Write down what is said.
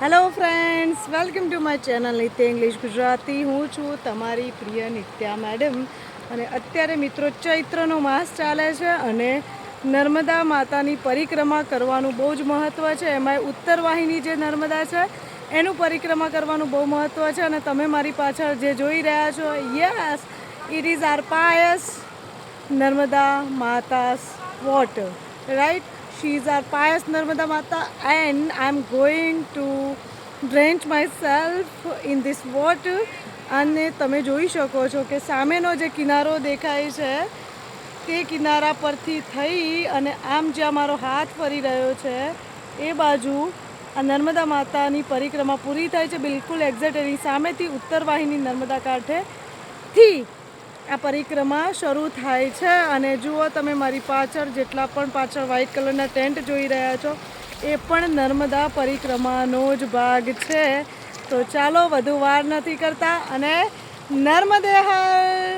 Hello friends welcome to my channel Nitya English Gujarati હું છું તમારી પ્રિય નિત્યા મેડમ અને અત્યારે મિત્રો ચૈત્રનો માસ ચાલે છે અને નર્મદા માતાની પરિક્રમા કરવાનું બહુ જ મહત્ત્વ છે. એમાંય ઉત્તર વાહિની જે નર્મદા છે, એનું પરિક્રમા કરવાનું બહુ મહત્ત્વ છે. અને તમે મારી પાછળ જે જોઈ રહ્યા છો yes it is our pious Narmada mata's water right? She is our pious narmada mata and going going to drench myself in this water. અને તમે જોઈ શકો છો કે સામેનો જે કિનારો દેખાય છે તે કિનારા પરથી થઈ અને આમ જ્યાં મારો હાથ ફરી રહ્યો છે, એ બાજુ આ નર્મદા માતાની પરિક્રમા પૂરી થાય છે. બિલકુલ એક્ઝેક્ટ એની સામેથી ઉત્તર વાહિની નર્મદા કાંઠેથી આ પરિક્રમા શરૂ થાય છે અને જુઓ તમે મારી પાછળ જેટલા પણ પાછળ વ્હાઇટ કલરના ટેન્ટ જોઈ રહ્યા છો, એ પણ નર્મદા પરિક્રમાનો જ ભાગ છે. તો ચાલો વધુ વાર નથી કરતા અને નર્મદે હર